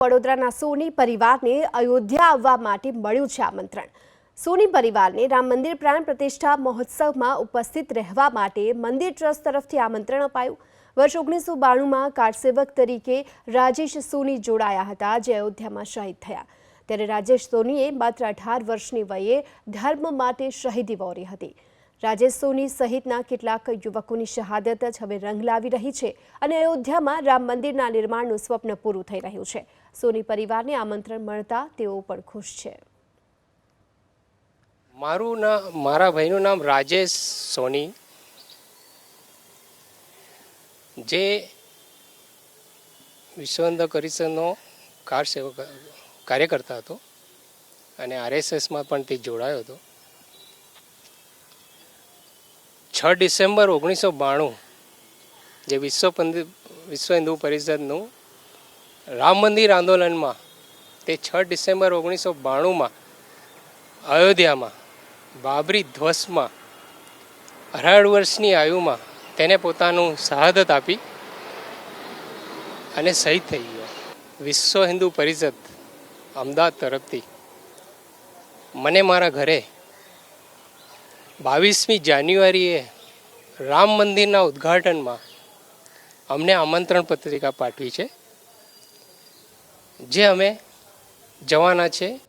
વડોદરાના સોની પરિવારને અયોધ્યા આવવા માટે મળ્યું છે આમંત્રણ. સોની પરિવારને રામ મંદિર પ્રાણ પ્રતિષ્ઠા મહોત્સવમાં ઉપસ્થિત રહેવા માટે મંદિર ટ્રસ્ટ તરફથી આમંત્રણ અપાયું. વર્ષ ઓગણીસો બાણુંમાં કારસેવક તરીકે રાજેશ સોની જોડાયા હતા, જે અયોધ્યામાં શહીદ થયા. ત્યારે રાજેશ સોનીએ માત્ર અઢાર વર્ષની વયે ધર્મ માટે શહીદી વહોરી હતી. રાજેશ સોની સહિતના કેટલાક યુવકોની શહાદત જ હવે રંગ લાવી રહી છે અને અયોધ્યામાં રામ મંદિરના નિર્માણનું સ્વપ્ન પૂરું થઈ રહ્યું છે. સોની પરિવારને આમંત્રણ મળતા તેઓ પણ ખુશ છે. મારું નામ મારા ભાઈનું નામ રાજેશ સોની. જે વિશ્વ હિન્દુ પરિષદનો કાર સેવક, કાર્યકર્તા હતો અને આરએસએસમાં પણ તે જોડાયો હતો. છ ડિસેમ્બર ઓગણીસો બાણું, જે વિશ્વ વિશ્વ હિન્દુ પરિષદનું રામ મંદિર આંદોલનમાં તે છ ડિસેમ્બર ઓગણીસો બાણુંમાં અયોધ્યામાં, બાબરી ધ્વસમાં, અઢાર વર્ષની આયુમાં તેને પોતાનું શહાદત આપી અને શહીદ થઈ ગયો. વિશ્વ હિન્દુ પરિષદ અમદાવાદ તરફથી. મને મારા ઘરે બાવીસમી જાન્યુઆરીએ રામ મંદિરના ઉદ્ઘાટનમાં અમને આમંત્રણ પત્રિકા પાઠવી છે. જે અમે જવાના છે.